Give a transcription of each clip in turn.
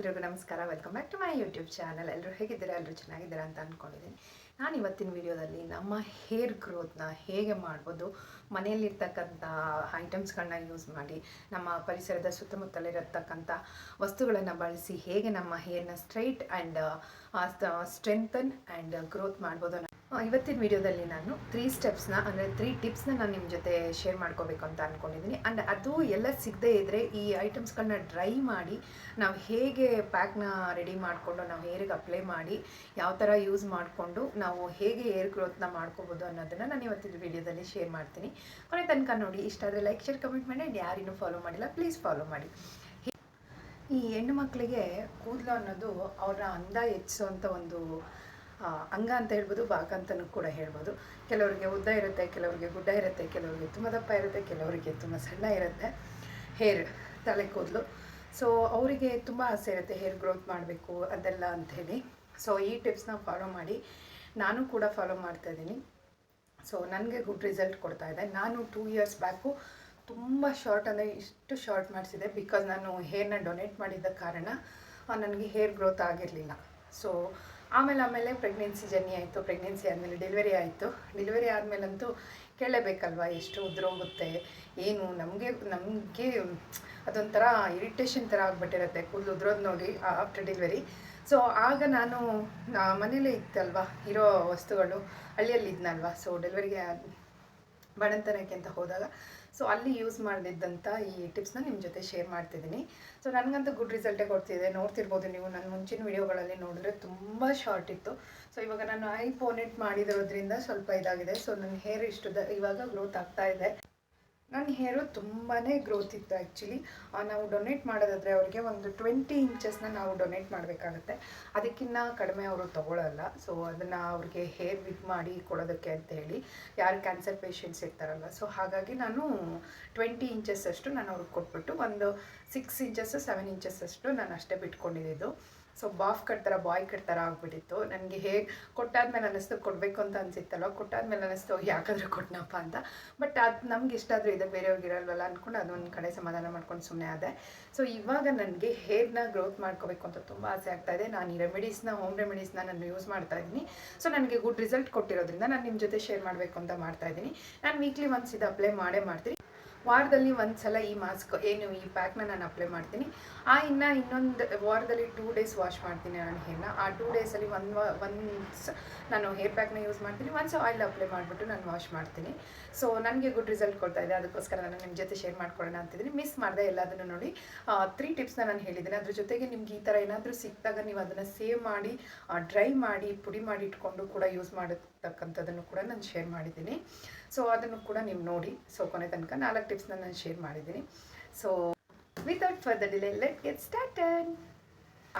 ಎಲ್ರಿಗೂ ನಮಸ್ಕಾರ. Welcome back to my YouTube channel ಎಲ್ಲರೂ ಹೇಗಿದ್ದೀರಾ? ಎಲ್ಲರೂ ಚೆನ್ನಾಗಿದ್ದೀರಾ ಅಂತ ಅಂದ್ಕೊಂಡಿದ್ದೀನಿ ನಾನು ಇವತ್ತಿನ ವಿಡಿಯೋದಲ್ಲಿ ನಮ್ಮ ಹೇರ್ ಗ್ರೋತ್ನ ಹೇಗೆ ಮಾಡ್ಬೋದು, ಮನೆಯಲ್ಲಿರ್ತಕ್ಕಂಥ ಐಟಮ್ಸ್ಗಳನ್ನ ಯೂಸ್ ಮಾಡಿ, ನಮ್ಮ ಪರಿಸರದ ಸುತ್ತಮುತ್ತಲಿರತಕ್ಕಂಥ ವಸ್ತುಗಳನ್ನು ಬಳಸಿ ಹೇಗೆ ನಮ್ಮ ಹೇರ್ನ straight and strengthen and growth ಮಾಡ್ಬೋದು ಇವತ್ತಿನ ವಿಡಿಯೋದಲ್ಲಿ ನಾನು ತ್ರೀ ಸ್ಟೆಪ್ಸ್ನ ಅಂದರೆ ತ್ರೀ ಟಿಪ್ಸ್ನ ನಾನು ನಿಮ್ಮ ಜೊತೆ ಶೇರ್ ಮಾಡ್ಕೋಬೇಕು ಅಂತ ಅಂದ್ಕೊಂಡಿದ್ದೀನಿ ಆ್ಯಂಡ್ ಅದು ಎಲ್ಲ ಸಿಗದೇ ಇದ್ದರೆ ಈ ಐಟಮ್ಸ್ಗಳನ್ನ ಡ್ರೈ ಮಾಡಿ, ನಾವು ಹೇಗೆ ಪ್ಯಾಕ್ನ ರೆಡಿ ಮಾಡಿಕೊಂಡು, ನಾವು ಹೇರಿಗೆ ಅಪ್ಲೈ ಮಾಡಿ, ಯಾವ ಥರ ಯೂಸ್ ಮಾಡಿಕೊಂಡು, ನಾವು ಹೇಗೆ ಹೇರ್ ಗ್ರೋತ್ನ ಮಾಡ್ಕೋಬೋದು ಅನ್ನೋದನ್ನು ನಾನು ಇವತ್ತಿನ ವಿಡಿಯೋದಲ್ಲಿ ಶೇರ್ ಮಾಡ್ತೀನಿ. ಕೊನೆ ತನಕ ನೋಡಿ, ಇಷ್ಟ ಆದರೆ ಲೈಕ್ ಶೇರ್ ಕಮೆಂಟ್ ಮಾಡಿ ಆ್ಯಂಡ್ ಯಾರಿನ್ನೂ ಫಾಲೋ ಮಾಡಿಲ್ಲ ಪ್ಲೀಸ್ ಫಾಲೋ ಮಾಡಿ. ಈ ಹೆಣ್ಣು ಮಕ್ಕಳಿಗೆ ಕೂದಲು ಅನ್ನೋದು ಅವರ ಅಂದ ಹೆಚ್ಚಿಸುವಂಥ ಒಂದು ಅಂಗ ಅಂತ ಹೇಳ್ಬೋದು ಭಾಗ ಅಂತಲೂ ಕೂಡ ಹೇಳ್ಬೋದು. ಕೆಲವರಿಗೆ ಉದ್ದ ಇರುತ್ತೆ, ಕೆಲವರಿಗೆ ಗುಡ್ಡ ಇರುತ್ತೆ, ಕೆಲವರಿಗೆ ತುಂಬ ದಪ್ಪ ಇರುತ್ತೆ, ಕೆಲವರಿಗೆ ತುಂಬ ಸಣ್ಣ ಇರುತ್ತೆ ಹೇರ್, ತಲೆ ಕೂದಲು. ಸೊ ಅವರಿಗೆ ತುಂಬ ಆಸೆ ಇರುತ್ತೆ ಹೇರ್ ಗ್ರೋತ್ ಮಾಡಬೇಕು ಅದೆಲ್ಲ ಅಂಥೇಳಿ. ಸೊ ಈ ಟಿಪ್ಸ್ನ ಫಾಲೋ ಮಾಡಿ. ನಾನು ಕೂಡ ಫಾಲೋ ಮಾಡ್ತಾ ಇದ್ದೀನಿ. ಸೊ ನನಗೆ ಗುಡ್ ರಿಸಲ್ಟ್ ಕೊಡ್ತಾ ಇದೆ. ನಾನು ಟೂ ಇಯರ್ಸ್ ಬ್ಯಾಕು ತುಂಬ ಶಾರ್ಟ್ ಅಂದರೆ ಇಷ್ಟು ಶಾರ್ಟ್ ಮಾಡಿಸಿದೆ ಬಿಕಾಸ್ ನಾನು ಹೇರ್ನ ಡೊನೇಟ್ ಮಾಡಿದ್ದ ಕಾರಣ ನನಗೆ ಹೇರ್ ಗ್ರೋತ್ ಆಗಿರಲಿಲ್ಲ. ಸೊ ಆಮೇಲೆ ಆಮೇಲೆ ಪ್ರೆಗ್ನೆನ್ಸಿ ಜರ್ನಿ ಆಯಿತು ಪ್ರೆಗ್ನೆನ್ಸಿ ಆದಮೇಲೆ ಡೆಲಿವರಿ ಆಯಿತು. ಡೆಲಿವರಿ ಆದಮೇಲಂತೂ ಕೇಳಲೇಬೇಕಲ್ವ ಎಷ್ಟು ಉದುರೋಗುತ್ತೆ, ಏನು? ನಮಗೆ ನಮಗೆ ಅದೊಂಥರ ಇರಿಟೇಷನ್ ಥರ ಆಗಿಬಿಟ್ಟಿರುತ್ತೆ, ಕೂದಲು ಉದ್ರೋದು ನೋಡಿ ಆಫ್ಟರ್ ಡೆಲಿವರಿ ಸೊ ಆಗ ನಾನು ಮನೇಲೇ ಇತ್ತಲ್ವ, ಇರೋ ವಸ್ತುಗಳು ಹಳ್ಳಿಯಲ್ಲಿ ಇದ್ನಲ್ವ ಸೊ ಡೆಲಿವರಿಗೆ ಬಡಂತನಕ್ಕೆ ಅಂತ ಹೋದಾಗ ಸೊ ಅಲ್ಲಿ ಯೂಸ್ ಮಾಡಿದ್ದಂಥ ಈ ಟಿಪ್ಸ್ನ ನಿಮ್ಮ ಜೊತೆ ಶೇರ್ ಮಾಡ್ತಿದ್ದೀನಿ. ಸೊ ನನಗಂತೂ ಗುಡ್ ರಿಸಲ್ಟೇ ಕೊಡ್ತಿದೆ. ನೋಡ್ತಿರ್ಬೋದು ನೀವು. ನನ್ನ ಮುಂಚಿನ ವಿಡಿಯೋಗಳಲ್ಲಿ ನೋಡಿದ್ರೆ ತುಂಬ ಶಾರ್ಟ್ ಇತ್ತು. ಸೊ ಇವಾಗ ನಾನು ಐ ಪೋನೆಟ್ ಮಾಡಿರೋದ್ರಿಂದ ಸ್ವಲ್ಪ ಇದಾಗಿದೆ. ಸೊ ನನ್ನ ಹೇರ್ ಇಷ್ಟು ಇವಾಗ ಗ್ರೋತ್ ಆಗ್ತಾ ಇದೆ. ನನ್ನ ಹೇರು ತುಂಬಾ ಗ್ರೋತ್ ಇತ್ತು ಆ್ಯಕ್ಚುಲಿ ನಾವು ಡೊನೇಟ್ ಮಾಡೋದಾದರೆ ಅವ್ರಿಗೆ ಒಂದು ಟ್ವೆಂಟಿ ಇಂಚಸ್ನ ನಾವು ಡೊನೇಟ್ ಮಾಡಬೇಕಾಗತ್ತೆ. ಅದಕ್ಕಿಂತ ಕಡಿಮೆ ಅವರು ತಗೊಳ್ಳಲ್ಲ ಸೊ ಅದನ್ನು ಅವ್ರಿಗೆ ಹೇರ್ ವಿಗ್ ಮಾಡಿ ಕೊಡೋದಕ್ಕೆ ಅಂತ ಹೇಳಿ ಯಾರು ಕ್ಯಾನ್ಸರ್ ಪೇಷಂಟ್ಸ್ ಇರ್ತಾರಲ್ಲ. ಸೊ ಹಾಗಾಗಿ ನಾನು ಟ್ವೆಂಟಿ ಇಂಚಸ್ ಅಷ್ಟು ನಾನು ಅವ್ರಿಗೆ ಕೊಟ್ಬಿಟ್ಟು ಒಂದು ಸಿಕ್ಸ್ ಇಂಚಸ್ಸು ಸೆವೆನ್ ಇಂಚಸ್ ಅಷ್ಟು ನಾನು ಅಷ್ಟೇ ಬಿಟ್ಕೊಂಡಿದ್ದು. ಸೊ ಬಾಫ್ ಕಟ್ ಥರ ಬಾಯ್ ಕಟ್ ಥರ ಆಗಿಬಿಟ್ಟಿತ್ತು. ನನಗೆ ಹೇಗೆ ಕೊಟ್ಟಾದ್ಮೇಲೆ ಅನ್ನಿಸ್ತು ಕೊಡಬೇಕು ಅಂತ ಅನಿಸಿತ್ತಲ್ಲ ಕೊಟ್ಟಾದ್ಮೇಲೆ ಅನ್ನಿಸ್ತು ಯಾಕಾದ್ರೂ ಕೊಟ್ಟನಪ್ಪ ಅಂತ. ಬಟ್ ಅದು ನಮ್ಗೆ ಇಷ್ಟ ಆದರೂ ಇದೆ ಬೇರೆಯವ್ರಿಗೆ ಇರಲ್ವಲ್ಲ ಅಂದ್ಕೊಂಡು ಅದೊಂದು ಕಡೆ ಸಮಾಧಾನ ಮಾಡ್ಕೊಂಡು ಸುಮ್ಮನೆ ಆದೆ. ಸೊ ಇವಾಗ ನನಗೆ ಹೇರ್ನ ಗ್ರೋತ್ ಮಾಡ್ಕೋಬೇಕು ಅಂತ ತುಂಬ ಆಸೆ ಆಗ್ತಾ ಇದೆ. ನಾನು ಈ ರೆಮಿಡೀಸ್ನ ಹೋಮ್ ರೆಮಿಡೀಸ್ನ ನಾನು ಯೂಸ್ ಮಾಡ್ತಾ ಇದ್ದೀನಿ. ಸೊ ನನಗೆ ಗುಡ್ ರಿಸಲ್ಟ್ ಕೊಟ್ಟಿರೋದ್ರಿಂದ ನಾನು ನಿಮ್ಮ ಜೊತೆ ಶೇರ್ ಮಾಡಬೇಕು ಅಂತ ಮಾಡ್ತಾ ಇದ್ದೀನಿ. ನಾನು ವೀಕ್ಲಿ ಒನ್ಸ್ ಇದು ಅಪ್ಲೈ ಮಾಡೇ ಮಾಡ್ತೀನಿ. ವಾರದಲ್ಲಿ ಒಂದು ಸಲ ಈ ಮಾಸ್ಕ್ ಏನು ಈ ಪ್ಯಾಕ್ನ ನಾನು ಅಪ್ಲೈ ಮಾಡ್ತೀನಿ. ಆ, ಇನ್ನು ಇನ್ನೊಂದು ವಾರದಲ್ಲಿ ಟೂ ಡೇಸ್ ವಾಶ್ ಮಾಡ್ತೀನಿ ನಾನು ಹೇರ್ನ. ಆ ಟೂ ಡೇಸಲ್ಲಿ ಒಂದು ಒನ್ಸ್ ನಾನು ಹೇರ್ ಪ್ಯಾಕ್ನ ಯೂಸ್ ಮಾಡ್ತೀನಿ. ಒನ್ಸ್ ಆಯಿಲ್ ಅಪ್ಲೈ ಮಾಡಿಬಿಟ್ಟು ನಾನು ವಾಶ್ ಮಾಡ್ತೀನಿ. ಸೊ ನನಗೆ ಗುಡ್ ರಿಸಲ್ಟ್ ಕೊಡ್ತಾ ಇದೆ. ಅದಕ್ಕೋಸ್ಕರ ನಾನು ನಿಮ್ಮ ಜೊತೆ ಶೇರ್ ಮಾಡ್ಕೊಳ್ಳೋಣ ಅಂತಿದ್ದೀನಿ. ಮಿಸ್ ಮಾಡಿದೆ ಎಲ್ಲದನ್ನು ನೋಡಿ. ತ್ರೀ ಟಿಪ್ಸ್ನ ನಾನು ಹೇಳಿದ್ದೀನಿ. ಅದ್ರ ಜೊತೆಗೆ ನಿಮ್ಗೆ ಈ ಥರ ಏನಾದರೂ ಸಿಕ್ಕಿದಾಗ ನೀವು ಅದನ್ನು ಸೇವ್ ಮಾಡಿ ಡ್ರೈ ಮಾಡಿ, ಪುಡಿ ಮಾಡಿ ಇಟ್ಕೊಂಡು ಕೂಡ ಯೂಸ್ ಮಾಡತಕ್ಕಂಥದ್ದನ್ನು ಕೂಡ ನಾನು ಶೇರ್ ಮಾಡಿದ್ದೀನಿ. ಸೊ ಅದನ್ನು ಕೂಡ ನೀವು ನೋಡಿ. ಸೊ ಕೊನೆ ತನಕ ನಾಲ್ಕು ಟಿಪ್ಸ್ನ ನಾನು ಶೇರ್ ಮಾಡಿದ್ದೀನಿ. So further delay let get started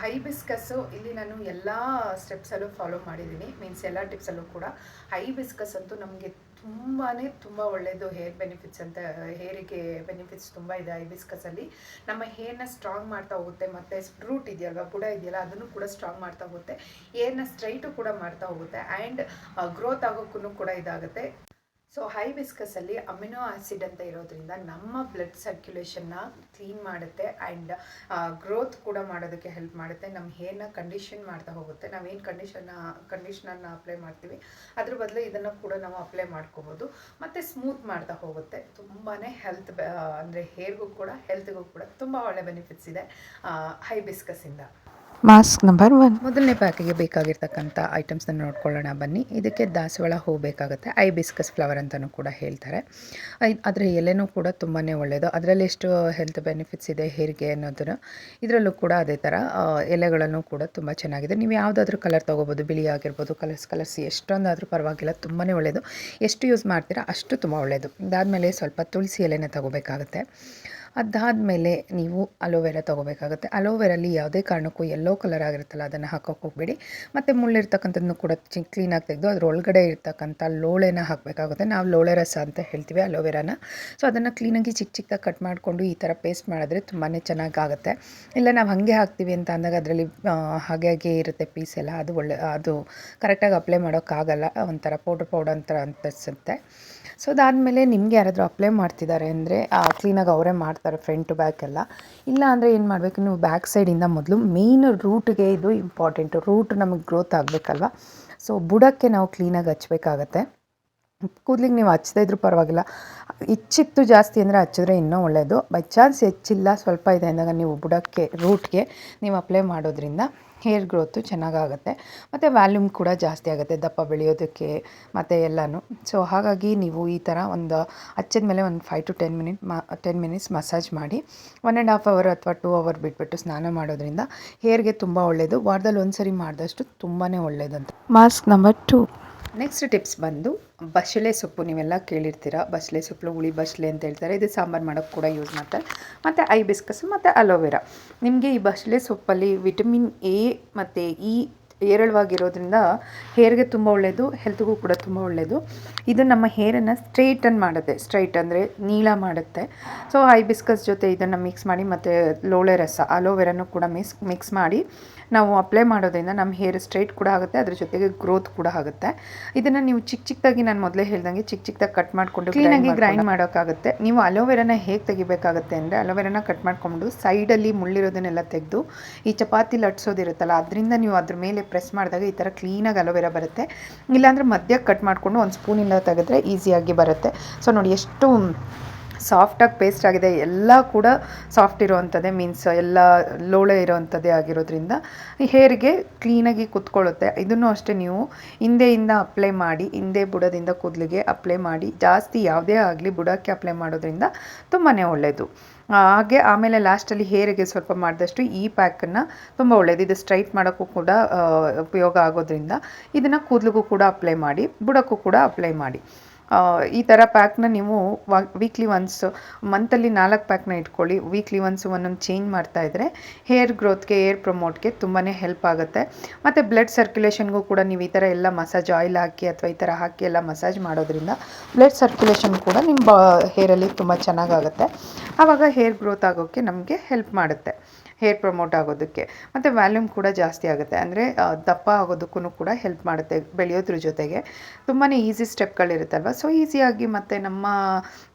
hibiscus ಇಲ್ಲಿ ನಾನು ಎಲ್ಲ ಸ್ಟೆಪ್ಸಲ್ಲೂ ಫಾಲೋ ಮಾಡಿದ್ದೀನಿ. ಮೀನ್ಸ್ ಎಲ್ಲ ಟಿಪ್ಸಲ್ಲೂ ಕೂಡ. ಹೈಬಿಸ್ಕಸ್ ಅಂತೂ ನಮಗೆ ತುಂಬಾ ತುಂಬ ಒಳ್ಳೆಯದು ಹೇರ್ ಬೆನಿಫಿಟ್ಸ್ ಅಂತ ಹೇರಿಗೆ ಬೆನಿಫಿಟ್ಸ್ ತುಂಬ ಇದೆ ಹೈಬಿಸ್ಕಸಲ್ಲಿ ನಮ್ಮ ಹೇರ್ನ ಸ್ಟ್ರಾಂಗ್ ಮಾಡ್ತಾ ಹೋಗುತ್ತೆ. ಮತ್ತು ರೂಟ್ ಇದೆಯಲ್ವ ಬುಡ ಇದೆಯಲ್ಲ, ಅದನ್ನು ಕೂಡ ಸ್ಟ್ರಾಂಗ್ ಮಾಡ್ತಾ ಹೋಗುತ್ತೆ. ಹೇರ್ನ ಸ್ಟ್ರೈಟು ಕೂಡ ಮಾಡ್ತಾ ಹೋಗುತ್ತೆ. ಆ್ಯಂಡ್ ಗ್ರೋತ್ ಆಗೋಕ್ಕೂ ಕೂಡ ಇದಾಗುತ್ತೆ. ಸೊ ಹೈಬಿಸ್ಕಸಲ್ಲಿ ಅಮಿನೋ ಆ್ಯಸಿಡ್ ಅಂತ ಇರೋದ್ರಿಂದ ನಮ್ಮ ಬ್ಲಡ್ ಸರ್ಕ್ಯುಲೇಷನ್ನ ಕ್ಲೀನ್ ಮಾಡುತ್ತೆ ಆ್ಯಂಡ್ ಗ್ರೋತ್ ಕೂಡ ಮಾಡೋದಕ್ಕೆ ಹೆಲ್ಪ್ ಮಾಡುತ್ತೆ. ನಮ್ಮ ಹೇರ್ನ ಕಂಡೀಷನ್ ಮಾಡ್ತಾ ಹೋಗುತ್ತೆ. ನಾವೇನು ಕಂಡೀಷನ್ನ ಕಂಡೀಷ್ನರ್ನ ಅಪ್ಲೈ ಮಾಡ್ತೀವಿ, ಅದ್ರ ಬದಲು ಇದನ್ನು ಕೂಡ ನಾವು ಅಪ್ಲೈ ಮಾಡ್ಕೋಬೋದು. ಮತ್ತು ಸ್ಮೂತ್ ಮಾಡ್ತಾ ಹೋಗುತ್ತೆ. ತುಂಬಾ ಹೆಲ್ತ್ ಅಂದರೆ ಹೇರ್ಗೂ ಕೂಡ ಹೆಲ್ತ್ಗೂ ಕೂಡ ತುಂಬ ಒಳ್ಳೆ ಬೆನಿಫಿಟ್ಸ್ ಇದೆ ಹೈಬಿಸ್ಕಸ್ಸಿಂದ ಮಾಸ್ಕ್ ನಂಬರ್ ಒನ್ ಮೊದಲನೇ ಪ್ಯಾಕಿಗೆ ಬೇಕಾಗಿರ್ತಕ್ಕಂಥ ಐಟಮ್ಸ್ನ ನೋಡ್ಕೊಳ್ಳೋಣ. ಬನ್ನಿ. ಇದಕ್ಕೆ ದಾಸವಾಳ ಹೂ ಬೇಕಾಗುತ್ತೆ. ಬಿಸ್ಕಸ್ ಫ್ಲವರ್ ಅಂತಲೂ ಕೂಡ ಹೇಳ್ತಾರೆ. ಐ- ಅದರ ಎಲೆನೂ ಕೂಡ ತುಂಬಾ ಒಳ್ಳೆಯದು ಅದರಲ್ಲಿ ಎಷ್ಟು ಹೆಲ್ತ್ ಬೆನಿಫಿಟ್ಸ್ ಇದೆ, ಹೇರಿಗೆ ಅನ್ನೋದನ್ನು ಇದರಲ್ಲೂ ಕೂಡ ಅದೇ ಥರ ಎಲೆಗಳನ್ನು ಕೂಡ ತುಂಬ ಚೆನ್ನಾಗಿದೆ. ನೀವು ಯಾವುದಾದ್ರೂ ಕಲರ್ ತೊಗೋಬೋದು, ಬಿಳಿ ಆಗಿರ್ಬೋದು ಕಲರ್ಸ್ ಕಲರ್ಸ್ ಎಷ್ಟೊಂದಾದರೂ ಪರವಾಗಿಲ್ಲ ತುಂಬಾ ಒಳ್ಳೆಯದು ಎಷ್ಟು ಯೂಸ್ ಮಾಡ್ತೀರಾ ಅಷ್ಟು ತುಂಬ ಒಳ್ಳೆಯದು ಇದಾದಮೇಲೆ ಸ್ವಲ್ಪ ತುಳಸಿ ಎಲೆನ ತಗೋಬೇಕಾಗುತ್ತೆ. ಅದಾದಮೇಲೆ ನೀವು ಅಲೋವೆರಾ ತಗೋಬೇಕಾಗುತ್ತೆ. ಅಲೋವೆರಲ್ಲಿ ಯಾವುದೇ ಕಾರಣಕ್ಕೂ ಎಲ್ಲೋ ಕಲರ್ ಆಗಿರುತ್ತಲ್ಲ, ಅದನ್ನು ಹಾಕೋಕೆ ಹೋಗಬೇಡಿ. ಮತ್ತು ಮುಳ್ಳಿರ್ತಕ್ಕಂಥದ್ದನ್ನು ಕೂಡ ಚಿ ಕ್ಲೀನಾಗಿ ತೆಗೆದು ಅದ್ರ ಒಳಗಡೆ ಇರ್ತಕ್ಕಂಥ ಲೋಳೆನ ಹಾಕಬೇಕಾಗುತ್ತೆ. ನಾವು ಲೋಳೆ ರಸ ಅಂತ ಹೇಳ್ತೀವಿ ಅಲೋವೆರಾನ ಸೊ ಅದನ್ನು ಕ್ಲೀನಾಗಿ ಚಿಕ್ಕ ಚಿಕ್ಕದಾಗಿ ಕಟ್ ಮಾಡಿಕೊಂಡು ಈ ಥರ ಪೇಸ್ಟ್ ಮಾಡಿದ್ರೆ ತುಂಬಾ ಚೆನ್ನಾಗಾಗುತ್ತೆ. ಇಲ್ಲ, ನಾವು ಹಾಗೆ ಹಾಕ್ತೀವಿ ಅಂತ ಅಂದಾಗ ಅದರಲ್ಲಿ ಹಾಗೆ ಹಾಗೆ ಇರುತ್ತೆ ಪೀಸ್ ಎಲ್ಲ. ಅದು ಒಳ್ಳೆ, ಅದು ಕರೆಕ್ಟಾಗಿ ಅಪ್ಲೈ ಮಾಡೋಕ್ಕಾಗಲ್ಲ. ಒಂಥರ ಪೌಡ್ರ್ ಪೌಡರ್ ಅಂತ ಅನಿಸುತ್ತೆ. ಸೊ ಅದಾದಮೇಲೆ ನಿಮಗೆ ಯಾರಾದರೂ ಅಪ್ಲೈ ಮಾಡ್ತಿದ್ದಾರೆ ಅಂದರೆ ಕ್ಲೀನಾಗಿ ಅವರೇ ಮಾಡ್ತಾರೆ. ಫ್ರಂಟ್ ಟು ಬ್ಯಾಕ್ ಎಲ್ಲ. ಇಲ್ಲ ಅಂದರೆ ಏನು ಮಾಡಬೇಕು, ನೀವು ಬ್ಯಾಕ್ ಸೈಡಿಂದ ಮೊದಲು ಮೇಯ್ನ್ ರೂಟ್ಗೆ ಇದು ಇಂಪಾರ್ಟೆಂಟು ರೂಟ್ ನಮಗೆ ಗ್ರೋತ್ ಆಗಬೇಕಲ್ವ? ಸೊ ಬುಡಕ್ಕೆ ನಾವು ಕ್ಲೀನಾಗಿ ಹಚ್ಬೇಕಾಗತ್ತೆ. ಕೂದಲಿಗೆ ನೀವು ಹಚ್ಚದೇ ಇದ್ರೂ ಪರವಾಗಿಲ್ಲ. ಹೆಚ್ಚಿತ್ತು ಜಾಸ್ತಿ ಅಂದರೆ ಹಚ್ಚಿದ್ರೆ ಇನ್ನೂ ಒಳ್ಳೆಯದು ಬೈ ಚಾನ್ಸ್ ಹೆಚ್ಚಿಲ್ಲ, ಸ್ವಲ್ಪ ಇದೆ ಅಂದಾಗ ನೀವು ಬುಡಕ್ಕೆ ರೂಟ್ಗೆ ನೀವು ಅಪ್ಲೈ ಮಾಡೋದ್ರಿಂದ ಹೇರ್ ಗ್ರೋತು ಚೆನ್ನಾಗಾಗುತ್ತೆ. ಮತ್ತು ವ್ಯಾಲ್ಯೂಮ್ ಕೂಡ ಜಾಸ್ತಿ ಆಗುತ್ತೆ, ದಪ್ಪ ಬೆಳೆಯೋದಕ್ಕೆ ಮತ್ತು ಎಲ್ಲಾನು. ಸೊ ಹಾಗಾಗಿ ನೀವು ಈ ಥರ ಒಂದು ಹಚ್ಚಿದ ಮೇಲೆ ಒಂದು ಫೈವ್ ಟು ಟೆನ್ ಮಿನಿಟ್ ಮಾ ಟೆನ್ ಮಿನಿಟ್ಸ್ ಮಸಾಜ್ ಮಾಡಿ ಒನ್ ಆ್ಯಂಡ್ ಹಾಫ್ ಅವರ್ ಅಥವಾ ಟೂ ಅವರ್ ಬಿಟ್ಬಿಟ್ಟು ಸ್ನಾನ ಮಾಡೋದ್ರಿಂದ ಹೇರ್ಗೆ ತುಂಬ ಒಳ್ಳೆಯದು ವಾರದಲ್ಲಿ ಒಂದು ಸರಿ ಮಾಡಿದಷ್ಟು ತುಂಬಾ ಒಳ್ಳೆಯದಂತ ಮಾಸ್ಕ್ ನಂಬರ್ 2. ನೆಕ್ಸ್ಟ್ ಟಿಪ್ಸ್ ಬಂದು ಬಸಳೆ ಸೊಪ್ಪು ನೀವೆಲ್ಲ ಕೇಳಿರ್ತೀರ. ಬಸಳೆ ಸೊಪ್ಪು, ಹುಳಿ ಬಸಳೆ ಅಂತ ಹೇಳ್ತಾರೆ. ಇದು ಸಾಂಬಾರು ಮಾಡೋಕ್ಕೆ ಕೂಡ ಯೂಸ್ ಮಾಡ್ತಾರೆ ಮತ್ತು ಐಬಿಸ್ಕಸ್, ಮತ್ತು ಅಲೋವೆರಾ. ನಿಮಗೆ ಈ ಬಸಳೆ ಸೊಪ್ಪಲ್ಲಿ ವಿಟಮಿನ್ ಎ ಮತ್ತು ಇ ಹೇರಳವಾಗಿರೋದ್ರಿಂದ ಹೇರ್ಗೆ ತುಂಬ ಒಳ್ಳೆಯದು ಹೆಲ್ತ್ಗೂ ಕೂಡ ತುಂಬ ಒಳ್ಳೆಯದು ಇದು ನಮ್ಮ ಹೇರನ್ನು ಸ್ಟ್ರೈಟನ್ ಮಾಡುತ್ತೆ. ಸ್ಟ್ರೈಟ್ ಅಂದರೆ ನೀಳ ಮಾಡುತ್ತೆ. ಸೊ, ಐಬಿಸ್ಕಸ್ ಜೊತೆ ಇದನ್ನು ಮಿಕ್ಸ್ ಮಾಡಿ ಮತ್ತು ಲೋಳೆ ರಸ, ಅಲೋವೆರಾನು ಕೂಡ ಮಿಸ್, ಮಿಕ್ಸ್ ಮಾಡಿ ನಾವು ಅಪ್ಲೈ ಮಾಡೋದ್ರಿಂದ ನಮ್ಮ ಹೇರ್ ಸ್ಟ್ರೈಟ್ ಕೂಡ ಆಗುತ್ತೆ ಅದ್ರ ಜೊತೆಗೆ ಗ್ರೋತ್ ಕೂಡ ಆಗುತ್ತೆ. ಇದನ್ನು ನೀವು ಚಿಕ್ಕ ಚಿಕ್ಕದಾಗಿ ನಾನು ಮೊದಲೇ ಹೇಳ್ದಂಗೆ ಚಿಕ್ಕ ಚಿಕ್ಕದಾಗಿ ಕಟ್ ಮಾಡಿಕೊಂಡು ಕ್ಲೀನಾಗಿ ಗ್ರೈಂಡ್ ಮಾಡೋಕ್ಕಾಗುತ್ತೆ. ನೀವು ಅಲೋವೆರಾನ ಹೇಗೆ ತೆಗಿಬೇಕಾಗುತ್ತೆ ಅಂದರೆ ಅಲೋವೆರಾನ ಕಟ್ ಮಾಡ್ಕೊಂಡು ಸೈಡಲ್ಲಿ ಮುಳ್ಳಿರೋದನ್ನೆಲ್ಲ ತೆಗೆದು ಈ ಚಪಾತಿ ಲಟ್ಸೋದಿರುತ್ತಲ್ಲ ಅದರಿಂದ ನೀವು ಅದ್ರ ಮೇಲೆ ಪ್ರೆಸ್ ಮಾಡಿದಾಗ ಈ ಥರ ಕ್ಲೀನಾಗಿ ಅಲೋವೆರಾ ಬರುತ್ತೆ. ಇಲ್ಲಾಂದರೆ ಮಧ್ಯಕ್ಕೆ ಕಟ್ ಮಾಡಿಕೊಂಡು ಒಂದು ಸ್ಪೂನಿಂದ ತೆಗೆದ್ರೆ ಈಸಿಯಾಗಿ ಬರುತ್ತೆ. ಸೊ ನೋಡಿ ಎಷ್ಟು ಸಾಫ್ಟಾಗಿ ಪೇಸ್ಟ್ ಆಗಿದೆ, ಎಲ್ಲ ಕೂಡ ಸಾಫ್ಟ್ ಇರೋವಂಥದ್ದೇ ಮೀನ್ಸ್ ಎಲ್ಲ ಲೋಳೆ ಇರೋವಂಥದ್ದೇ ಆಗಿರೋದ್ರಿಂದ ಹೇರಿಗೆ ಕ್ಲೀನಾಗಿ ಕುತ್ಕೊಳ್ಳುತ್ತೆ. ಇದನ್ನು ಅಷ್ಟೇ ನೀವು ಹಿಂದೆಯಿಂದ ಅಪ್ಲೈ ಮಾಡಿ, ಹಿಂದೆ ಬುಡದಿಂದ ಕೂದಲಿಗೆ ಅಪ್ಲೈ ಮಾಡಿ, ಜಾಸ್ತಿ ಯಾವುದೇ ಆಗಲಿ ಬುಡಕ್ಕೆ ಅಪ್ಲೈ ಮಾಡೋದ್ರಿಂದ ತುಂಬಾ ಒಳ್ಳೆಯದು ಹಾಗೆ ಆಮೇಲೆ ಲಾಸ್ಟಲ್ಲಿ ಹೇರಿಗೆ ಸ್ವಲ್ಪ ಮಾಡಿದಷ್ಟು ಈ ಪ್ಯಾಕನ್ನು ತುಂಬ ಒಳ್ಳೆಯದು ಇದು ಸ್ಟ್ರೈಟ್ ಮಾಡೋಕ್ಕೂ ಕೂಡ ಉಪಯೋಗ ಆಗೋದ್ರಿಂದ ಇದನ್ನು ಕೂದಲಿಗೂ ಕೂಡ ಅಪ್ಲೈ ಮಾಡಿ, ಬುಡಕ್ಕೂ ಕೂಡ ಅಪ್ಲೈ ಮಾಡಿ. ಈ ಥರ ಪ್ಯಾಕ್ನ ನೀವು ವೀಕ್ಲಿ ಒನ್ಸ್ ಮಂತಲ್ಲಿ ನಾಲ್ಕು ಪ್ಯಾಕ್ನ ಇಟ್ಕೊಳ್ಳಿ. ವೀಕ್ಲಿ ಒನ್ಸ್ ಒಂದೊಂದು ಚೇಂಜ್ ಮಾಡ್ತಾ ಇದ್ದರೆ ಹೇರ್ ಗ್ರೋತ್ಗೆ ಹೇರ್ ಪ್ರಮೋಟ್ಗೆ ತುಂಬಾ ಹೆಲ್ಪ್ ಆಗುತ್ತೆ. ಮತ್ತು ಬ್ಲಡ್ ಸರ್ಕ್ಯುಲೇಷನ್ಗೂ ಕೂಡ ನೀವು ಈ ಥರ ಎಲ್ಲ ಮಸಾಜ್ ಆಯಿಲ್ ಹಾಕಿ ಅಥವಾ ಈ ಥರ ಹಾಕಿ ಎಲ್ಲ ಮಸಾಜ್ ಮಾಡೋದ್ರಿಂದ ಬ್ಲಡ್ ಸರ್ಕ್ಯುಲೇಷನ್ ಕೂಡ ನಿಮ್ಮ ಬಾ ಹೇರಲ್ಲಿ ತುಂಬ ಚೆನ್ನಾಗಾಗುತ್ತೆ ಆವಾಗ ಹೇರ್ ಗ್ರೋತ್ ಆಗೋಕ್ಕೆ ನಮಗೆ ಹೆಲ್ಪ್ ಮಾಡುತ್ತೆ. ಹೇರ್ ಪ್ರಮೋಟ್ ಆಗೋದಕ್ಕೆ. ಮತ್ತು ವ್ಯಾಲ್ಯೂಮ್ ಕೂಡ ಜಾಸ್ತಿ ಆಗುತ್ತೆ. ಅಂದರೆ ದಪ್ಪ ಆಗೋದಕ್ಕೂ ಕೂಡ ಹೆಲ್ಪ್ ಮಾಡುತ್ತೆ ಬೆಳೆಯೋದ್ರ ಜೊತೆಗೆ. ತುಂಬಾ ಈಸಿ ಸ್ಟೆಪ್ಗಳಿರುತ್ತಲ್ವ ಸೊ, ಈಸಿಯಾಗಿ ಮತ್ತು ನಮ್ಮ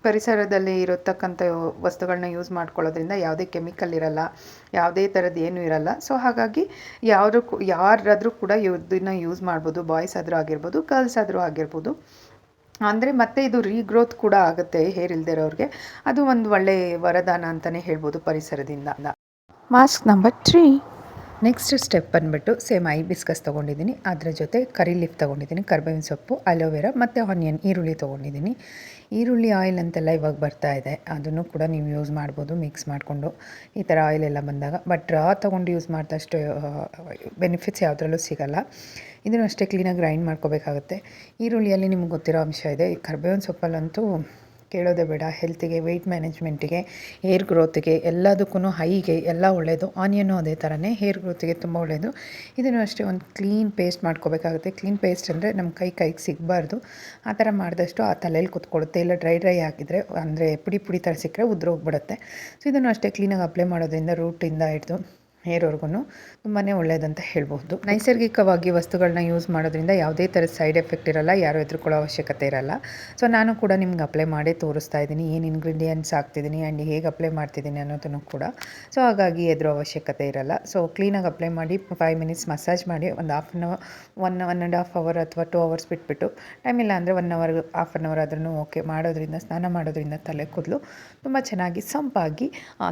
ಪರಿಸರದಲ್ಲಿ ಇರತಕ್ಕಂಥ ವಸ್ತುಗಳನ್ನ ಯೂಸ್ ಮಾಡ್ಕೊಳ್ಳೋದ್ರಿಂದ ಯಾವುದೇ ಕೆಮಿಕಲ್ ಇರಲ್ಲ, ಯಾವುದೇ ಥರದ್ದು ಏನೂ ಇರಲ್ಲ. ಸೊ, ಹಾಗಾಗಿ ಯಾರು ಯಾರಾದರೂ ಕೂಡ ಇದನ್ನು ಯೂಸ್ ಮಾಡ್ಬೋದು. ಬಾಯ್ಸ್ ಆದರೂ ಆಗಿರ್ಬೋದು, ಗರ್ಲ್ಸ್ ಆದರೂ ಆಗಿರ್ಬೋದು. ಅಂದರೆ ಮತ್ತೆ ಇದು ರೀಗ್ರೋತ್ ಕೂಡ ಆಗುತ್ತೆ ಹೇರ್ ಇಲ್ದಿರೋರಿಗೆ. ಅದು ಒಂದು ಒಳ್ಳೆಯ ವರದಾನ ಅಂತಲೇ ಹೇಳ್ಬೋದು ಪರಿಸರದಿಂದ. Mask number 3. ನೆಕ್ಸ್ಟ್ ಸ್ಟೆಪ್ ಬಂದುಬಿಟ್ಟು ಸೇಮ್ ಐ ಬಿಸ್ಕಸ್ ತೊಗೊಂಡಿದ್ದೀನಿ. ಅದರ ಜೊತೆ ಕರಿ ಲೀಫ್ ತೊಗೊಂಡಿದ್ದೀನಿ. ಕರ್ಬೇವಿನ ಸೊಪ್ಪು ಅಲೋವೆರಾ ಮತ್ತು ಆನಿಯನ್ ಈರುಳ್ಳಿ ತೊಗೊಂಡಿದ್ದೀನಿ. ಈರುಳ್ಳಿ ಆಯಿಲ್ ಅಂತೆಲ್ಲ ಇವಾಗ ಬರ್ತಾ ಇದೆ. ಅದನ್ನು ಕೂಡ ನೀವು ಯೂಸ್ ಮಾಡ್ಬೋದು ಮಿಕ್ಸ್ ಮಾಡಿಕೊಂಡು. ಈ ಥರ ಆಯಿಲ್ ಎಲ್ಲ ಬಂದಾಗ. ಬಟ್ ರಾ ತೊಗೊಂಡು ಯೂಸ್ ಮಾಡಿದಷ್ಟು ಬೆನಿಫಿಟ್ಸ್ ಯಾವುದ್ರಲ್ಲೂ ಸಿಗಲ್ಲ. ಇದನ್ನು ಅಷ್ಟೇ ಕ್ಲೀನಾಗಿ ಗ್ರೈಂಡ್ ಮಾಡ್ಕೋಬೇಕಾಗುತ್ತೆ. ಈರುಳ್ಳಿಯಲ್ಲಿ ನಿಮ್ಗೆ ಗೊತ್ತಿರೋ ಅಂಶ ಇದೆ. ಈ ಕರ್ಬೇವಿನ ಸೊಪ್ಪಲ್ಲಂತೂ ಕೇಳೋದೇ ಬೇಡ. ಹೆಲ್ತಿಗೆ ವೆಯ್ಟ್ ಮ್ಯಾನೇಜ್ಮೆಂಟಿಗೆ ಹೇರ್ ಗ್ರೋತಿಗೆ ಎಲ್ಲದಕ್ಕೂ ಹೈಗೆ ಎಲ್ಲ ಒಳ್ಳೆಯದು ಆನಿಯನ್ನು ಅದೇ ಥರನೇ ಹೇರ್ ಗ್ರೋತಿಗೆ ತುಂಬ ಒಳ್ಳೆಯದು ಇದನ್ನು ಅಷ್ಟೇ ಒಂದು ಕ್ಲೀನ್ ಪೇಸ್ಟ್ ಮಾಡ್ಕೋಬೇಕಾಗುತ್ತೆ. ಕ್ಲೀನ್ ಪೇಸ್ಟ್ ಅಂದರೆ ನಮ್ಮ ಕೈ ಕೈಗೆ ಸಿಗಬಾರ್ದು. ಆ ಥರ ಮಾಡಿದಷ್ಟು ಆ ತಲೆಯಲ್ಲಿ ಕುತ್ಕೊಳ್ಳುತ್ತೆ. ಇಲ್ಲ ಡ್ರೈ ಡ್ರೈ ಹಾಕಿದರೆ ಅಂದರೆ ಪುಡಿ ಪುಡಿ ಥರ ಸಿಕ್ಕರೆ ಉದ್ರೋಗ್ಬಿಡುತ್ತೆ ಸೊ ಇದನ್ನು ಅಷ್ಟೇ ಕ್ಲೀನಾಗಿ ಅಪ್ಲೈ ಮಾಡೋದ್ರಿಂದ ರೂಟಿಂದ ಹಿಡಿದು ಹೇರ್ವರೆಗೂ ತುಂಬಾ ಒಳ್ಳೆಯದಂತ ಹೇಳ್ಬೋದು ನೈಸರ್ಗಿಕವಾಗಿ ವಸ್ತುಗಳನ್ನ ಯೂಸ್ ಮಾಡೋದ್ರಿಂದ ಯಾವುದೇ ಥರದ ಸೈಡ್ ಎಫೆಕ್ಟ್ ಇರಲ್ಲ, ಯಾರು ಎದುರುಕೊಳ್ಳೋ ಅವಶ್ಯಕತೆ ಇರಲ್ಲ. ಸೊ ನಾನು ಕೂಡ ನಿಮ್ಗೆ ಅಪ್ಲೈ ಮಾಡಿ ತೋರಿಸ್ತಾ ಇದ್ದೀನಿ. ಏನು ಇಂಗ್ರೀಡಿಯೆಂಟ್ಸ್ ಹಾಕ್ತಿದ್ದೀನಿ ಆ್ಯಂಡ್ ಹೇಗೆ ಅಪ್ಲೈ ಮಾಡ್ತಿದ್ದೀನಿ ಅನ್ನೋದನ್ನು ಕೂಡ. ಸೊ ಹಾಗಾಗಿ ಎದುರೋ ಅವಶ್ಯಕತೆ ಇರಲ್ಲ. ಸೊ ಕ್ಲೀನಾಗಿ ಅಪ್ಲೈ ಮಾಡಿ ಫೈವ್ ಮಿನಿಟ್ಸ್ ಮಸಾಜ್ ಮಾಡಿ ಒಂದು half an hour one one and half hour ಅಥವಾ ಟೂ ಅವರ್ಸ್ ಬಿಟ್ಬಿಟ್ಟು ಟೈಮ್ ಇಲ್ಲ ಅಂದರೆ one hour half an hour ಆದ್ರೂ ಓಕೆ ಮಾಡೋದ್ರಿಂದ, ಸ್ನಾನ ಮಾಡೋದ್ರಿಂದ ತಲೆ ಕೂದಲು ತುಂಬ ಚೆನ್ನಾಗಿ, ಸಂಪಾಗಿ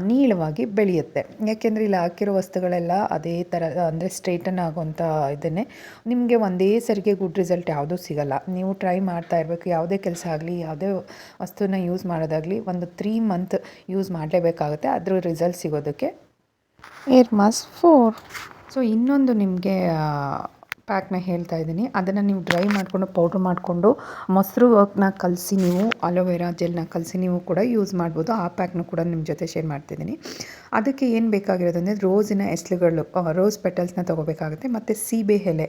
ನೀಳವಾಗಿ ಬೆಳೆಯುತ್ತೆ. ಯಾಕೆಂದರೆ, ಇಲ್ಲಿ ಹಾಕಿರೋ ವಸ್ತುಗಳೆಲ್ಲ ಅದೇ ಥರ ಅಂದರೆ ಸ್ಟ್ರೈಟನ್ ಆಗುವಂಥ ಇದನ್ನೇ ನಿಮಗೆ ಒಂದೇ ಸರಿಗೆ ಗುಡ್ ರಿಸಲ್ಟ್ ಯಾವುದೂ ಸಿಗಲ್ಲ. ನೀವು ಟ್ರೈ ಮಾಡ್ತಾ ಇರಬೇಕು ಯಾವುದೇ ಕೆಲಸ ಆಗಲಿ ಯಾವುದೇ ವಸ್ತುನ ಯೂಸ್ ಮಾಡೋದಾಗಲಿ ಒಂದು ತ್ರೀ ಮಂತ್ ಯೂಸ್ ಮಾಡಲೇಬೇಕಾಗುತ್ತೆ ಅದ್ರ ರಿಸಲ್ಟ್ ಸಿಗೋದಕ್ಕೆ. ಏರ್ ಮಾಸ್ ಫೋರ್ ಸೊ ಇನ್ನೊಂದು ನಿಮಗೆ ಪ್ಯಾಕ್ನ ಹೇಳ್ತಾ ಇದ್ದೀನಿ. ಅದನ್ನು ನೀವು ಡ್ರೈ ಮಾಡಿಕೊಂಡು, ಪೌಡ್ರ್ ಮಾಡಿಕೊಂಡು ಮೊಸರುನ ಕಲಸಿ ನೀವು, ಅಲೋವೆರಾ ಜೆಲ್ನ ಕಲಸಿ ನೀವು ಕೂಡ ಯೂಸ್ ಮಾಡ್ಬೋದು. ಆ ಪ್ಯಾಕ್ನ ಕೂಡ ನಿಮ್ಮ ಜೊತೆ ಶೇರ್ ಮಾಡ್ತಿದ್ದೀನಿ. ಅದಕ್ಕೆ ಏನು ಬೇಕಾಗಿರೋದಂದರೆ ರೋಸಿನ ಎಸ್ಲುಗಳು ರೋಸ್ ಪೆಟಲ್ಸ್ನ ತೊಗೋಬೇಕಾಗುತ್ತೆ ಮತ್ತು ಸೀಬೆ ಎಲೆ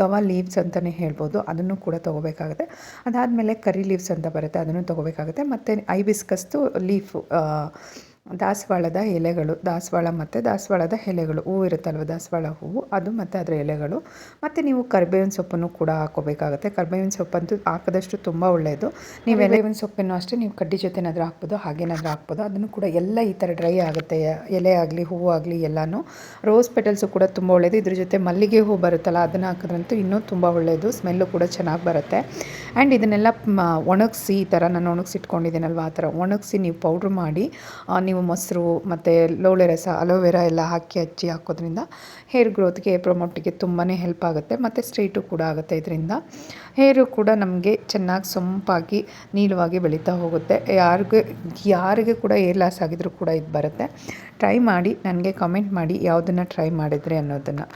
ಗವ ಲೀವ್ಸ್ ಅಂತಲೇ ಹೇಳ್ಬೋದು. ಅದನ್ನು ಕೂಡ ತೊಗೋಬೇಕಾಗುತ್ತೆ. ಅದಾದಮೇಲೆ ಕರಿ ಲೀವ್ಸ್ ಅಂತ ಬರುತ್ತೆ. ಅದನ್ನು ತೊಗೋಬೇಕಾಗುತ್ತೆ. ಮತ್ತು ಐಬಿಸ್ಕಸ್ದು ಲೀಫು ದಾಸವಾಳದ ಎಲೆಗಳು ದಾಸವಾಳ ಮತ್ತು ದಾಸವಾಳದ ಎಲೆಗಳು. ಹೂವು ಇರುತ್ತಲ್ವ ದಾಸವಾಳ ಹೂವು? ಅದು ಮತ್ತು ಅದರ ಎಲೆಗಳು. ಮತ್ತು ನೀವು ಕರ್ಬೇವಿನ ಸೊಪ್ಪನ್ನು ಕೂಡ ಹಾಕೋಬೇಕಾಗುತ್ತೆ ಕರ್ಬೇವಿನ ಸೊಪ್ಪಂತೂ ಹಾಕಿದಷ್ಟು ತುಂಬ ಒಳ್ಳೆಯದು ನೀವು ಎಲೆವಿನ ಸೊಪ್ಪನ್ನು ಅಷ್ಟೇ ನೀವು ಕಡ್ಡಿ ಜೊತೆನಾದರೂ ಹಾಕ್ಬೋದು ಹಾಗೇನಾದರೂ ಹಾಕ್ಬೋದು. ಅದನ್ನು ಕೂಡ ಎಲ್ಲ ಈ ಥರ ಡ್ರೈ ಆಗುತ್ತೆ. ಎಲೆ ಆಗಲಿ ಹೂವು ಆಗಲಿ ಎಲ್ಲನೂ. ರೋಸ್ ಪೆಟಲ್ಸು ಕೂಡ ತುಂಬ ಒಳ್ಳೆಯದು ಇದ್ರ ಜೊತೆ ಮಲ್ಲಿಗೆ ಹೂವು ಬರುತ್ತಲ್ಲ ಅದನ್ನು ಹಾಕಿದ್ರಂತೂ ಇನ್ನೂ ತುಂಬ ಒಳ್ಳೆಯದು ಸ್ಮೆಲ್ಲು ಕೂಡ ಚೆನ್ನಾಗಿ ಬರುತ್ತೆ. ಆ್ಯಂಡ್ ಇದನ್ನೆಲ್ಲ ಒಣಗಿಸಿ ಈ ಥರ ನಾನು ಒಣಗಿಸಿಟ್ಕೊಂಡಿದ್ದೀನಲ್ವ? ಆ ಥರ ಒಣಗಿಸಿ ನೀವು ಪೌಡ್ರ್ ಮಾಡಿ ಆ, ನೀವು ಮೊಸರು ಮತ್ತು ಲೋಳೆ ರಸ ಅಲೋವೆರಾ ಎಲ್ಲ ಹಾಕಿ ಹಚ್ಚಿ ಹಾಕೋದ್ರಿಂದ ಹೇರ್ ಗ್ರೋತ್ಗೆ ಪ್ರೊಮೋಟಿಗೆ ತುಂಬಾ ಹೆಲ್ಪ್ ಆಗುತ್ತೆ ಮತ್ತು ಸ್ಟ್ರೈಟು ಕೂಡ ಆಗುತ್ತೆ ಇದರಿಂದ. ಹೇರು ಕೂಡ ನಮಗೆ ಚೆನ್ನಾಗಿ ಸೊಂಪಾಗಿ, ನೀಳವಾಗಿ ಬೆಳೀತಾ ಹೋಗುತ್ತೆ. ಯಾರಿಗೆ ಯಾರಿಗೆ ಕೂಡ ಏರ್ ಲಾಸ್ ಆಗಿದ್ರೂ ಕೂಡ ಇದು ಬರುತ್ತೆ. ಟ್ರೈ ಮಾಡಿ, ನನಗೆ ಕಮೆಂಟ್ ಮಾಡಿ ಯಾವುದನ್ನು ಟ್ರೈ ಮಾಡಿದ್ರಿ ಅನ್ನೋದನ್ನು.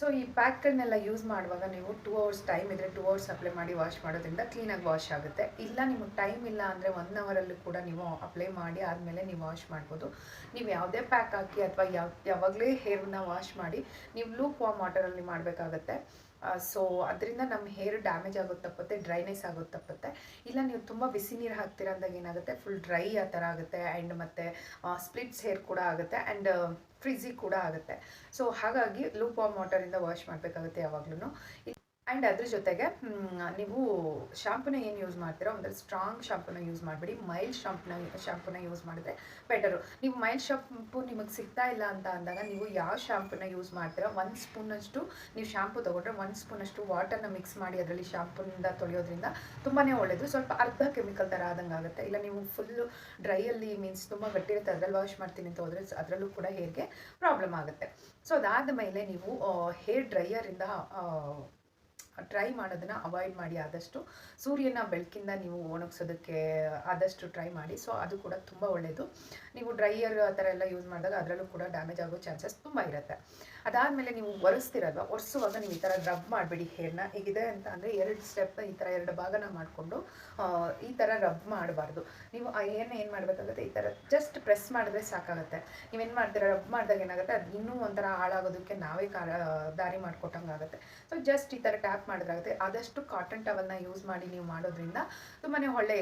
ಸೊ ಈ ಪ್ಯಾಕ್ಗಳನ್ನೆಲ್ಲ ಯೂಸ್ ಮಾಡುವಾಗ ನೀವು ಟೂ ಅವರ್ಸ್ ಟೈಮ್ ಇದ್ದರೆ ಟೂ ಅವರ್ಸ್ ಅಪ್ಲೈ ಮಾಡಿ ವಾಶ್ ಮಾಡೋದ್ರಿಂದ ಕ್ಲೀನಾಗಿ ವಾಶ್ ಆಗುತ್ತೆ. ಇಲ್ಲ ನಿಮಗೆ ಟೈಮ್ ಇಲ್ಲ ಅಂದರೆ ಒನ್ ಅವರಲ್ಲಿ ಕೂಡ ನೀವು ಅಪ್ಲೈ ಮಾಡಿ ಆದಮೇಲೆ ನೀವು ವಾಶ್ ಮಾಡ್ಬೋದು. ನೀವು ಯಾವುದೇ ಪ್ಯಾಕ್ ಹಾಕಿ ಅಥವಾ ಯಾವ, ಯಾವಾಗಲೇ ಹೇರ್ನ ವಾಶ್ ಮಾಡಿ ನೀವು ಲೂಪ್ ವಾಮ್ ವಾಟರಲ್ಲಿ ಮಾಡಬೇಕಾಗತ್ತೆ. ಸೊ ಅದರಿಂದ ನಮ್ಮ ಹೇರ್ ಡ್ಯಾಮೇಜ್ ಆಗೋದು ತಪ್ಪುತ್ತೆ ಡ್ರೈನೆಸ್ ಆಗೋದು ಇಲ್ಲ ನೀವು ತುಂಬ ಬಿಸಿ ನೀರು ಹಾಕ್ತೀರ ಅಂದಾಗ ಏನಾಗುತ್ತೆ? ಫುಲ್ ಡ್ರೈ ಆ ಥರ ಆಗುತ್ತೆ. ಆ್ಯಂಡ್ ಮತ್ತು ಸ್ಪ್ಲಿಟ್ಸ್ ಹೇರ್ ಕೂಡ ಆಗುತ್ತೆ. ಆ್ಯಂಡ್ ಫ್ರಿಝಿ ಕೂಡ ಆಗುತ್ತೆ. ಸೊ ಹಾಗಾಗಿ ಲೂಪ್ ವಾಮ್ ವಾಟರಿಂದ ವಾಶ್ ಮಾಡಬೇಕಾಗುತ್ತೆ ಯಾವಾಗ್ಲೂ ಆ್ಯಂಡ್ ಅದ್ರ ಜೊತೆಗೆ ನೀವು ಶಾಂಪೂನ ಏನು ಯೂಸ್ ಮಾಡ್ತೀರೋ ಒಂದು ಸ್ಟ್ರಾಂಗ್ ಶಾಂಪೂನ ಯೂಸ್ ಮಾಡಬೇಡಿ. ಮೈಲ್ಡ್ ಶಾಂಪೂನ ಶಾಂಪೂನ ಯೂಸ್ ಮಾಡಿದ್ರೆ ಬೆಟರು ನೀವು ಮೈಲ್ಡ್ ಶಾಂಪು ನಿಮಗೆ ಸಿಗ್ತಾ ಇಲ್ಲ ಅಂತ ಅಂದಾಗ ನೀವು ಯಾವ ಶಾಂಪೂನ ಯೂಸ್ ಮಾಡ್ತೀರೋ, ಒಂದು ಸ್ಪೂನಷ್ಟು ನೀವು ಶಾಂಪು ತೊಗೊಂಡ್ರೆ ಒಂದು ಸ್ಪೂನಷ್ಟು ವಾಟರ್ನ ಮಿಕ್ಸ್ ಮಾಡಿ ಅದರಲ್ಲಿ ಶಾಂಪೂನಿಂದ ತೊಳೆಯೋದ್ರಿಂದ ತುಂಬಾ ಒಳ್ಳೆಯದು ಸ್ವಲ್ಪ ಅರ್ಧ ಕೆಮಿಕಲ್ ಥರ ಆದಂಗೆ ಆಗುತ್ತೆ. ಇಲ್ಲ ನೀವು ಫುಲ್ಲು ಡ್ರೈಯಲ್ಲಿ ಮೀನ್ಸ್ ತುಂಬ ಗಟ್ಟಿ ಇರುತ್ತೆ ಅದ್ರಲ್ಲಿ ವಾಶ್ ಮಾಡ್ತೀನಿ ಅಂತ ಹೋದರೆ ಅದರಲ್ಲೂ ಕೂಡ ಹೇರ್ಗೆ ಪ್ರಾಬ್ಲಮ್ ಆಗುತ್ತೆ. ಸೊ ಅದಾದ ಮೇಲೆ ನೀವು ಹೇರ್ ಡ್ರೈಯರಿಂದ ಟ್ರೈ ಮಾಡೋದನ್ನು ಅವಾಯ್ಡ್ ಮಾಡಿ ಆದಷ್ಟು ಸೂರ್ಯನ ಬೆಳಕಿಂದ ನೀವು ಒಣಗಿಸೋದಕ್ಕೆ ಆದಷ್ಟು ಟ್ರೈ ಮಾಡಿ. ಸೊ ಅದು ಕೂಡ ತುಂಬ ಒಳ್ಳೆಯದು ನೀವು ಡ್ರೈಯರ್ ಆ ಥರ ಎಲ್ಲ ಯೂಸ್ ಮಾಡಿದಾಗ ಅದರಲ್ಲೂ ಕೂಡ ಡ್ಯಾಮೇಜ್ ಆಗೋ ಚಾನ್ಸಸ್ ತುಂಬ ಇರುತ್ತೆ. ಅದಾದಮೇಲೆ ನೀವು ಒರೆಸ್ತಿರಲ್ವ, ಒರೆಸುವಾಗ ನೀವು ಈ ಥರ ರಬ್ ಮಾಡಬೇಡಿ ಹೇರ್ನ ಈಗಿದೆ ಅಂತ ಅಂದರೆ ಎರಡು ಸ್ಟೆಪ್ ಈ ಥರ ಎರಡು ಭಾಗನ ಮಾಡಿಕೊಂಡು ಈ ಥರ ರಬ್ ಮಾಡಬಾರ್ದು. ನೀವು ಏನು ಏನು ಮಾಡಬೇಕಾಗುತ್ತೆ ಈ ಥರ ಜಸ್ಟ್ ಪ್ರೆಸ್ ಮಾಡಿದ್ರೆ ಸಾಕಾಗುತ್ತೆ. ನೀವೇನು ಮಾಡ್ತೀರ ರಬ್ ಮಾಡಿದಾಗ ಏನಾಗುತ್ತೆ, ಅದು ಇನ್ನೂ ಒಂಥರ ಹಾಳಾಗೋದಕ್ಕೆ ನಾವೇ ಕಾ, ದಾರಿ ಮಾಡಿಕೊಟ್ಟಂಗೆ ಆಗುತ್ತೆ ಸೊ ಜಸ್ಟ್ ಈ ಥರ ಟ್ಯಾಪ್ ಮಾಡಿದ್ರಾಗುತ್ತೆ ಆದಷ್ಟು ಕಾಟನ್ ಟವಲ್ನ ಯೂಸ್ ಮಾಡಿ ನೀವು ಮಾಡೋದ್ರಿಂದ ತುಂಬಾ ಒಳ್ಳೆ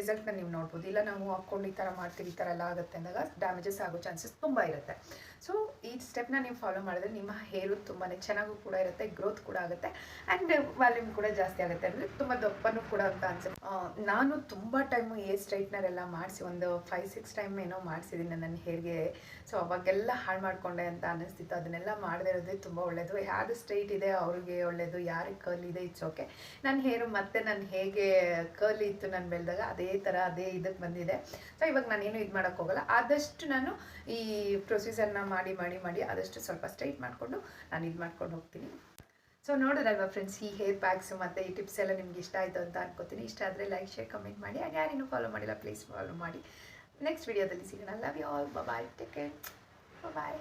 ರಿಸಲ್ಟ್ನ ನೀವು ನೋಡ್ಬೋದು. ಇಲ್ಲ ನಾವು ಹಾಕ್ಕೊಂಡು ಈ ಥರ ಮಾಡ್ತೀವಿ, ಈ ಥರ ಎಲ್ಲ ಆಗುತ್ತೆ ಅಂದಾಗ ಡ್ಯಾಮೇಜಸ್ ಆಗೋ ಚಾನ್ಸಸ್ ತುಂಬ ಇರುತ್ತೆ. ಸೊ ಈ ಸ್ಟೆಪ್ನ ನೀವು ಫಾಲೋ ಮಾಡಿದ್ರೆ ನಿಮ್ಮ ಹೇರು ತುಂಬಾ ಚೆನ್ನಾಗೂ ಕೂಡ ಇರುತ್ತೆ ಗ್ರೋತ್ ಕೂಡ ಆಗುತ್ತೆ ಆ್ಯಂಡ್ ವಾಲ್ಯೂಮ್ ಕೂಡ ಜಾಸ್ತಿ ಆಗುತ್ತೆ. ಅಂದರೆ ತುಂಬ ದಪ್ಪನೂ ಕೂಡ ಅಂತ ಅನ್ಸುತ್ತೆ. ನಾನು ತುಂಬ ಟೈಮು ಏರ್ ಸ್ಟ್ರೈಟ್ನರ್ ಎಲ್ಲ ಮಾಡಿಸಿ ಒಂದು ಫೈವ್ ಸಿಕ್ಸ್ ಟೈಮ್ ಏನೋ ಮಾಡಿಸಿದ್ದೀನಿ ನನ್ನ ಹೇರ್ಗೆ ಸೊ ಅವಾಗೆಲ್ಲ ಹಾಳು ಮಾಡಿಕೊಂಡೆ ಅಂತ ಅನ್ನಿಸ್ತಿತ್ತು ಅದನ್ನೆಲ್ಲ ಮಾಡದೇ ಇರೋದೇ ತುಂಬ ಒಳ್ಳೆಯದು ಯಾರು ಸ್ಟ್ರೈಟ್ ಇದೆ ಅವ್ರಿಗೆ ಒಳ್ಳೆಯದು ಯಾರಿಗೆ ಕರ್ಲ್ ಇದೆ ಇಟ್ಸ್ ಓಕೆ ನನ್ನ ಹೇರು ಮತ್ತೆ ನಾನು ಹೇಗೆ ಕರ್ಲ್ ಇತ್ತು ನಾನು ಬೆಳೆದಾಗ ಅದೇ ಥರ ಅದೇ ಇದಕ್ಕೆ ಬಂದಿದೆ. ಸೊ ಇವಾಗ ನಾನೇನು ಇದು ಮಾಡೋಕ್ಕೋಗಲ್ಲ ಆದಷ್ಟು ನಾನು ಈ ಪ್ರೊಸೀಜರ್ನ ಮಾಡಿ ಮಾಡಿ ಮಾಡಿ ಆದಷ್ಟು ಸ್ವಲ್ಪ ಸ್ಟ್ರೈಟ್ ಮಾಡಿಕೊಂಡು ನಾನು ಇದು ಮಾಡ್ಕೊಂಡು ಹೋಗ್ತೀನಿ. ಸೊ ನೋಡೋದಲ್ವಾ ಫ್ರೆಂಡ್ಸ್ ಈ ಹೇರ್ ಪ್ಯಾಕ್ಸ್ ಮತ್ತು ಈ ಟಿಪ್ಸ್ ಎಲ್ಲ ನಿಮ್ಗೆ ಇಷ್ಟ ಆಯಿತು ಅಂತ ಅನ್ಕೋತೀನಿ. ಇಷ್ಟ ಆದರೆ ಲೈಕ್ ಶೇರ್ ಕಮೆಂಟ್ ಮಾಡಿ. ಹಾಗೆ ಯಾರೇನು ಫಾಲೋ ಮಾಡಿಲ್ಲ ಪ್ಲೀಸ್ ಫಾಲೋ ಮಾಡಿ. ನೆಕ್ಸ್ಟ್ ವಿಡಿಯೋದಲ್ಲಿ ಸಿಗೋಣ. Love you all bye take care bye